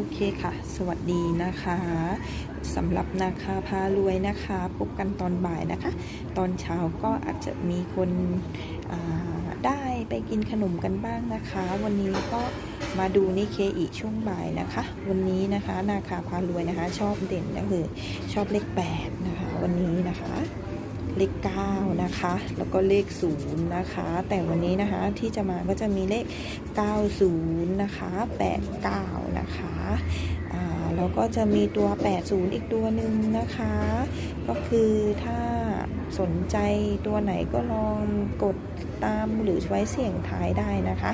โอเคค่ะ สวัสดีนะคะสำหรับนาคาพารวยนะคะ พบกันตอนบ่ายนะคะ ตอนเช้าก็อาจจะมีคนได้ไปกินขนมกันบ้างนะคะ วันนี้ก็มาดูนิเคอีช่วงบ่ายนะคะ วันนี้นะคะนาคาพารวยนะคะ ชอบเด่นก็คือชอบเลข8นะคะ วันนี้นะคะ เลข 9 นะคะ แล้วก็เลข 0 นะคะ แต่วันนี้นะคะที่จะมาก็จะมีเลข 90 นะคะ 89 นะคะแล้วก็จะมีตัว 80 อีกตัวหนึ่งนะคะ ก็คือถ้าสนใจตัวไหนก็ลองกดตามหรือไว้เสี่ยงท้ายได้นะคะ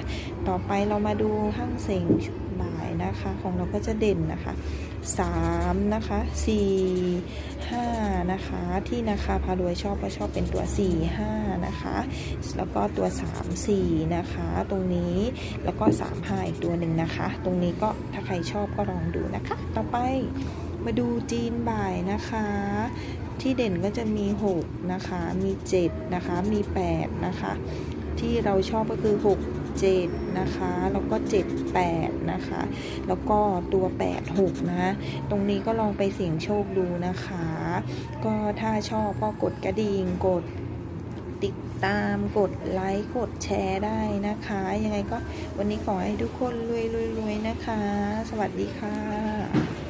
ต่อไปเรามาดูห้างเสียงชุดบ่ายนะคะ ของเราก็จะเด่นนะคะ 3 นะคะ 4 5 นะคะ ที่นาคาพารวยชอบก็ชอบเป็นตัว 4 5 นะคะ แล้วก็ตัว 3 4 นะคะ ตรงนี้แล้วก็ 3 5 อีกตัวหนึ่งนะคะ ตรงนี้ก็ถ้าใครชอบก็ลองดูนะคะ ต่อไป มาดูจีนบ่ายนะคะ ที่เด่นก็จะมี 6 นะคะ มี 7 นะคะ มี 8 นะคะ ที่เราชอบก็คือ 6 7 นะคะ แล้วก็ 7 8 นะคะ แล้วก็ตัว 8 6 นะ ตรงนี้ก็ลองไปเสี่ยงโชคดูนะคะ ก็ถ้าชอบก็กดกระดิ่งกดติดตามกดไลค์กดแชร์ได้นะคะ ยังไงก็วันนี้ขอให้ทุกคนรวยๆๆนะคะ สวัสดีค่ะ